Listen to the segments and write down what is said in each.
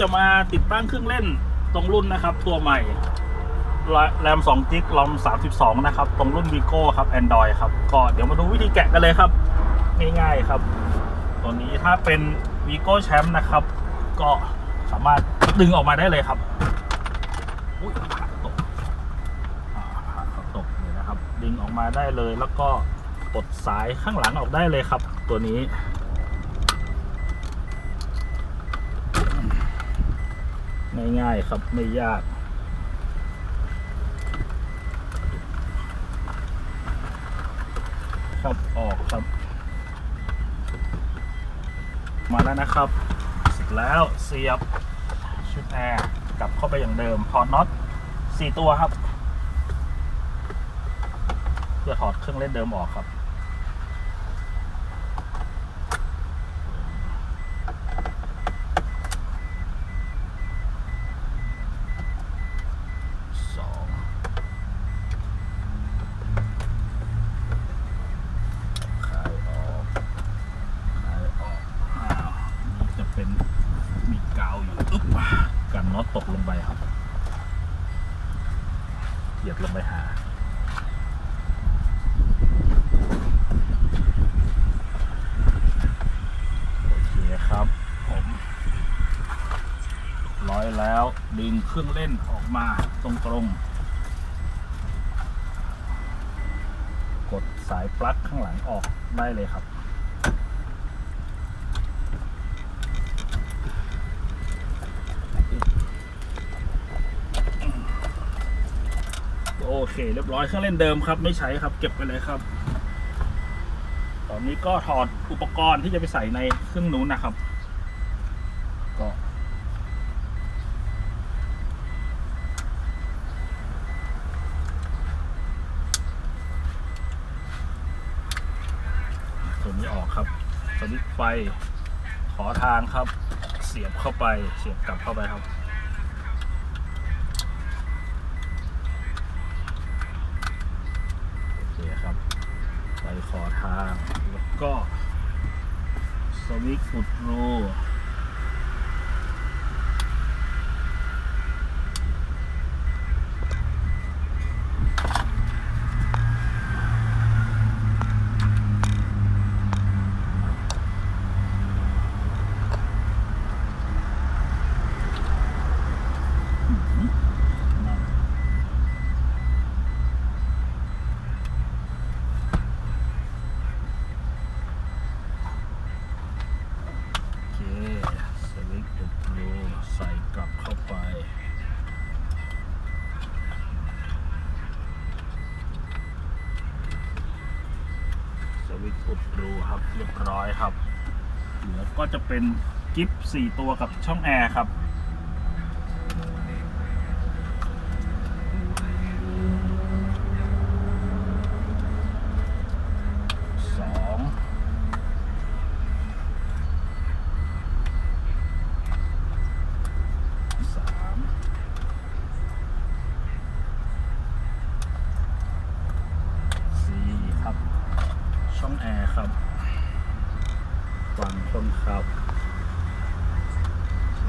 จะมาติดตั้งเครื่องเล่นตรงรุ่นนะครับ ตัวใหม่แรม2จิกลอม32 นะครับ ตรงรุ่น Vigo ครับ Android ครับ ก็เดี๋ยวมาดูวิธีแกะกันเลยครับ ง่ายๆครับ ตัวนี้ถ้าเป็น Vigo Champ นะครับ ก็สามารถดึงออกมาได้เลยครับอุ้ยขาตกอ่าขาตกนี่นะครับ ดึงออกมาได้เลยแล้วก็ปลดสายข้างหลังออกได้เลยครับ ตัวนี้ ง่ายๆครับไม่ยาก ครับออกครับ มาแล้วนะครับ เสร็จแล้วเสียบชุดแอร์กลับเข้าไปอย่างเดิมถอดน็อตสี่ตัวครับ เพื่อถอดเครื่องเล่นเดิมออกครับ สองขายออกขายออกอ้าวนี่จะเป็นมีกาวอยู่อึ๊บ กลงไปครับ เหยียบลงไปหา โอเคครับ ผมร้อยแล้วดึงเครื่องเล่นออกมาตรงๆกดสายปลั๊กข้างหลังออกได้เลยครับ เคเรียบร้อยเครื่องเล่นเดิมครับ ไม่ใช้ครับ เก็บไปเลยครับ ตอนนี้ก็ถอดอุปกรณ์ที่จะไปใส่ในเครื่องนู้นนะครับ ก็ตัวนี้ออกครับสวิตไฟขอทางครับ เสียบเข้าไป เสียบกลับเข้าไปครับ โอเคครับ ไป ขอทาง แล้วก็สวิตช์อุดรู โอเค สวิตช์อุดรูใส่กลับเข้าไป สวิตช์ อุดรูครับเรียบร้อยครับ เหลือก็จะเป็นกิฟต์สี่ตัวกับช่องแอร์ครับ สองสามสี่ครับ ช่องแอร์ครับ ฝั่งคนขับ โอเค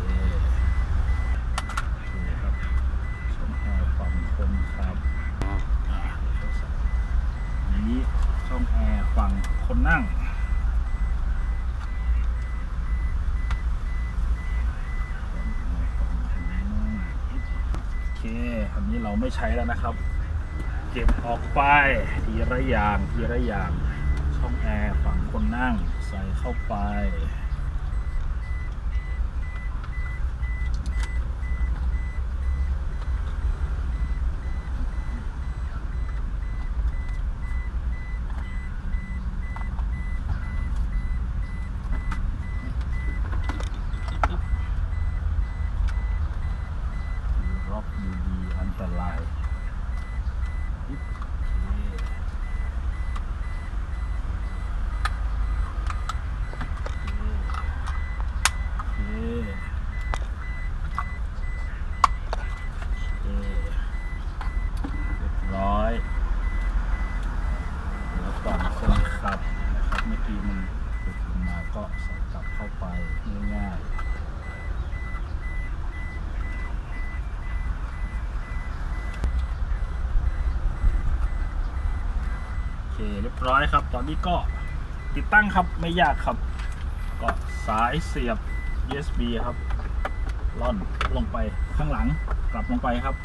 โอเคครับ ช่องแอร์ฝั่งคนขับอ่าเดี๋ยวจะใส่อันนี้ช่องแอร์ฝั่งคนนั่ง โอเค อันนี้เราไม่ใช้แล้วนะครับ เก็บออกไปทีละอย่างทีละอย่าง ช่องแอร์ฝั่งคนนั่งใส่เข้าไป ล็อกดีๆอันตรายปึ๊บโอเคโอเค ร้อยครับ ตอนนี้ก็ติดตั้งครับไม่ยากครับ ก็สายเสียบ USB ครับล่อนลงไปข้างหลังกลับลงไปครับ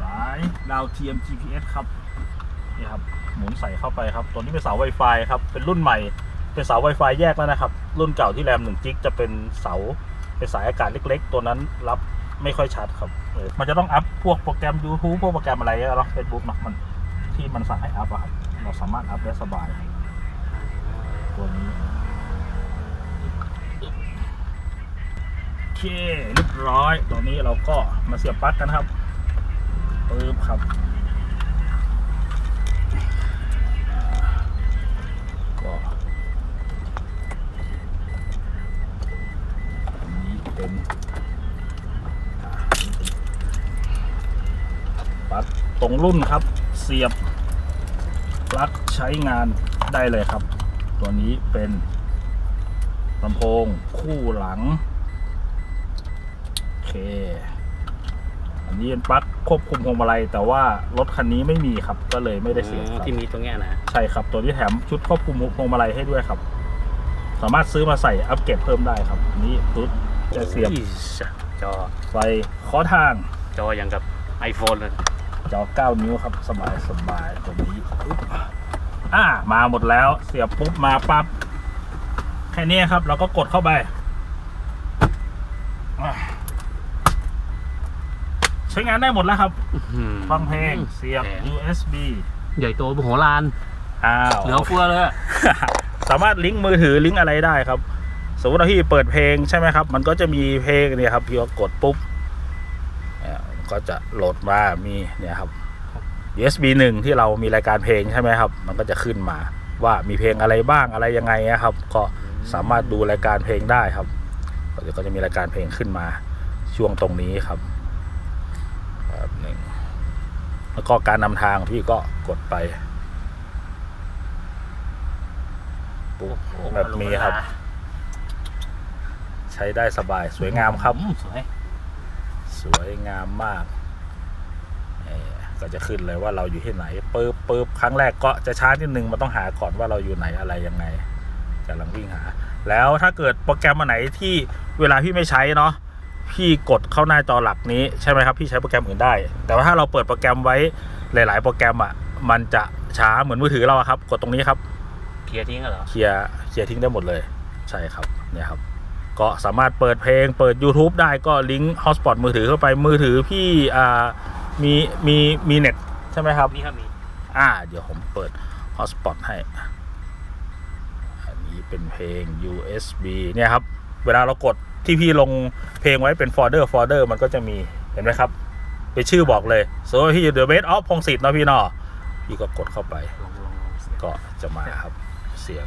สายดาวเทียม GPS ครับนี่ครับหมุนใส่เข้าไปครับ ตัวนี้เป็นเสา Wi-Fi ครับ เป็นรุ่นใหม่ เป็นเสา Wi-Fi แยกแล้วนะครับ รุ่นเก่าที่แรม1จิกจะเป็นเสาเป็นสายอากาศเล็ก ๆ ตัวนั้นรับ ไม่ค่อยชัดครับเออมันจะต้องอัพพวกโปรแกรม YouTube พวกโปรแกรมอะไรเนาะ Facebook เนาะมันที่มันสั่งให้อัพอะครับเราสามารถอัพได้สบายตัวนี้โอเคเรียบร้อยตัวนี้เราก็มาเสียบปลั๊กกันครับปึ๊บครับ ตรงรุ่นครับ เสียบปลั๊กใช้งานได้เลยครับ ตัวนี้เป็นลำโพงคู่หลัง โอเค อันนี้เป็นปลั๊กควบคุมพวงมาลัยแต่ว่ารถคันนี้ไม่มีครับ ก็เลยไม่ได้เสียบครับที่มีตรงเนี้ยนะใช่ครับ ตัวนี้แถมชุดควบคุมพวงมาลัยให้ด้วยครับ สามารถซื้อมาใส่อัปเกรดเพิ่มได้ครับอันนี้ตุ๊ดจะเสียบอีสจอไฟขอทาง จออย่างกับ iPhone เลย จอ 9 นิ้วครับสบายสบายตัวนี้อุ๊บอ่ามาหมดแล้วเสียบปุ๊บมาปั๊บแค่นี้ครับ เราก็กดเข้าไปอะใช้งานได้หมดแล้วครับฟังเพลงเสียบ USB ใหญ่โตมโหฬารอ้าวเหลือเฟือเลยอะสามารถลิงก์มือถือลิงก์อะไรได้ครับ สมมติว่าพี่เปิดเพลงใช่ไหมครับ มันก็จะมีเพลงเนี่ยครับพี่ก็กดปุ๊บเนี่ย ก็จะโหลดมามีเนี่ยครับ USB หนึ่งที่เรามีรายการเพลงใช่ไหมครับ มันก็จะขึ้นมาว่ามีเพลงอะไรบ้างอะไรยังไงนะครับ ก็สามารถดูรายการเพลงได้ครับเดี๋ยวก็จะมีรายการเพลงขึ้นมาช่วงตรงนี้ครับแบบหนึ่งแล้วก็การนำทางพี่ก็กดไปปุ๊บแบบนี้ครับ ใช้ได้สบายสวยงามครับอืสวย สวยงามมากเอ่อก็จะขึ้นเลยว่าเราอยู่ที่ไหนปึ๊บปึ๊บครั้งแรกก็จะช้านิดนึงมันต้องหาก่อนว่าเราอยู่ไหนอะไรยังไงกำลังวิ่งหา แล้วถ้าเกิดโปรแกรมอันไหนที่เวลาพี่ไม่ใช้เนาะพี่กดเข้าหน้าจอหลักนี้ใช่ไหมครับพี่ใช้โปรแกรมอื่นได้ แต่ว่าถ้าเราเปิดโปรแกรมไว้หลาย ๆ โปรแกรมอะมันจะช้าเหมือนมือถือเราอะครับ กดตรงนี้ครับเคลียร์ทิ้งเหรอเคลียร์เคลียร์ทิ้งได้หมดเลยใช่ครับเนี่ยครับ ก็สามารถเปิดเพลงเปิด YouTube ได้ก็ลิงก์ Hotspot มือถือเข้าไปมือถือพี่อ่ามีมีมีเน็ตใช่ไหมครับนี่ครับมีอ่า เดี๋ยวผมเปิด Hotspot ให้ อันนี้เป็นเพลง USB เนี่ยครับ เวลาเรากดที่พี่ลงเพลงไว้เป็นโฟลเดอร์โฟลเดอร์มันก็จะมีเห็นไหมครับ เป็นชื่อบอกเลยสมมติว่าพี่อยู่ The Best of พงศิษฐ์เนาะพี่เนาะพี่ก็กดเข้าไปลองลองลองเสียงก็จะมาครับเสียง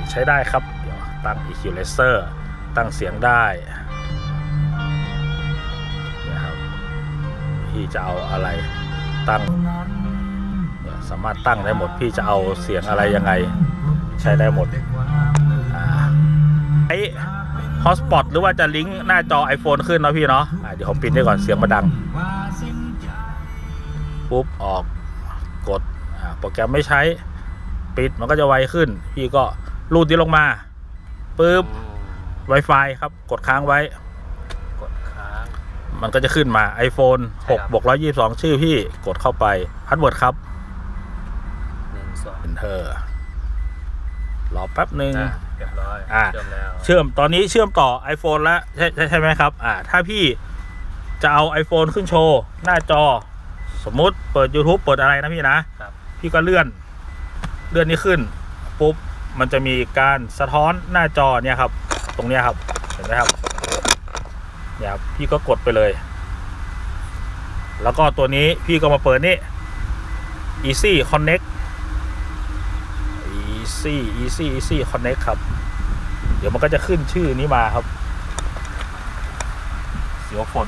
สียงใช้ได้ครับ เดี๋ยวตั้ง equalizer ตั้งเสียงได้นี่ยครับพี่จะเอาอะไรตั้งสามารถตั้งได้หมดพี่จะเอาเสียงอะไรยังไง ใช้ได้หมดไอ้ hotspot หรือว่าจะลิงก์หน้าจอ iPhone ขึ้นเนาะพี่เนาะเดี๋ยวผมปิดได้ก่อนเสียงมาดัง ปุ๊บ ออกกดโปรแกรมไม่ใช้ ปิดมันก็จะไวขึ้น พี่ก็ รูดนี้ลงมาปุ๊บอืม Wi-Fi ครับ กดค้างไว้ กดค้าง มันก็จะขึ้นมา iPhone ใช่ครับ 6บวก122 ชื่อพี่กดเข้าไปพัดเวิร์ดครับ หนึ่งสอง Enter รอแป๊บหนึ่ง อะเรียบร้อยอะ เชื่อมแล้วเชื่อมตอนนี้เชื่อมต่อ iPhone แล้วใช่ใช่ใช่ไหมครับ อ่า ถ้าพี่จะเอา iPhone ขึ้นโชว์ หน้าจอ สมมุติเปิด YouTube เปิดอะไรนะพี่นะ ครับ พี่ก็เลื่อน เลื่อนนี้ขึ้น ปุ๊บ มันจะมีการสะท้อนหน้าจอเนี่ยครับ ตรงเนี้ยครับ เห็นไหมครับเนี่ยครับพี่ก็กดไปเลย แล้วก็ตัวนี้พี่ก็มาเปิดนี่ easy connect easy easy easy connect ครับ เดี๋ยวมันก็จะขึ้นชื่อนี้มาครับ เสียวฝน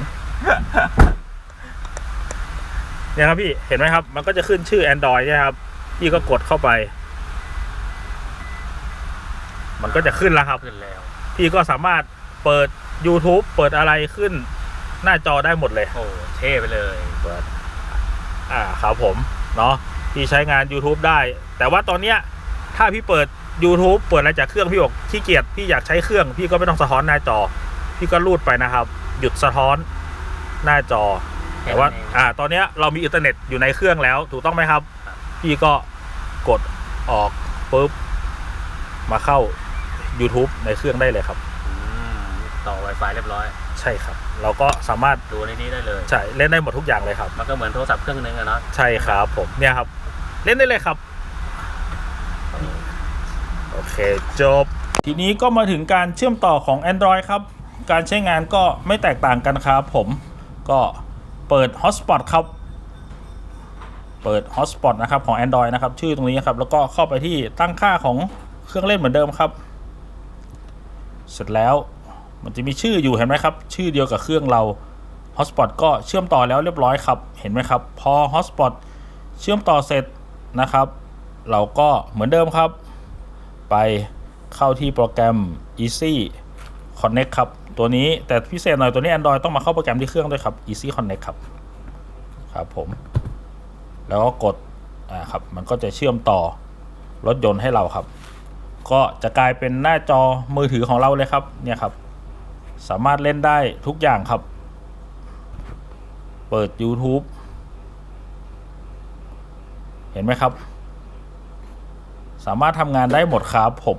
เนี่ยครับพี่ เห็นไหมครับ มันก็จะขึ้นชื่อ Android เนี่ยครับ พี่ก็กดเข้าไป มันก็จะขึ้นแล้วครับ ขึ้นแล้ว พี่ก็สามารถเปิด YouTube เปิดอะไรขึ้นหน้าจอได้หมดเลย โอ้เท่ไปเลยเปิดอ่าครับผม เนาะพี่ใช้งาน YouTube ได้ แต่ว่าตอนเนี้ยถ้าพี่เปิด YouTube เปิดอะไรจากเครื่องพี่บอกขี้เกียจพี่อยากใช้เครื่อง พี่ก็ไม่ต้องสะท้อนหน้าจอ พี่ก็รูดไปนะครับ หยุดสะท้อนหน้าจอ แต่ว่า อ่า ตอนเนี้ยเรามีอินเทอร์เน็ตอยู่ในเครื่องแล้ว ถูกต้องไหมครับ พี่ก็กดออกปุ๊บมาเข้า YouTube ในเครื่องได้เลยครับอืมต่อ Wi-Fi เรียบร้อย ใช่ครับ เราก็สามารถดูในนี้ได้เลย ใช่เล่นได้หมดทุกอย่างเลยครับ มันก็เหมือนโทรศัพท์เครื่องนึงอะเนาะใช่ครับผมเนี่ยครับ เล่นได้เลยครับ โอเคจบ ทีนี้ก็มาถึงการเชื่อมต่อของ Android ครับ การใช้งานก็ไม่แตกต่างกันครับผมก็เปิด Hotspot ครับเปิด Hotspot นะครับของ Android นะครับ ชื่อตรงนี้ครับ แล้วก็เข้าไปที่ตั้งค่าของเครื่องเล่นเหมือนเดิมครับ เสร็จแล้วมันจะมีชื่ออยู่เห็นไหมครับ ชื่อเดียวกับเครื่องเรา Hotspot ก็เชื่อมต่อแล้วเรียบร้อยครับ เห็นไหมครับ พอ Hotspot เชื่อมต่อเสร็จนะครับ เราก็เหมือนเดิมครับ ไปเข้าที่โปรแกรม Easy Connect ครับ ตัวนี้แต่พิเศษหน่อยตัวนี้ Android ต้องมาเข้าโปรแกรมที่เครื่องด้วยครับ Easy Connect ครับ ครับผม แล้วก็กด อ่าครับ มันก็จะเชื่อมต่อรถยนต์ให้เราครับ ก็จะกลายเป็นหน้าจอมือถือของเราเลยครับเนี่ยครับ สามารถเล่นได้ทุกอย่างครับ เปิด YouTube เห็นไหมครับ สามารถทำงานได้หมดครับผม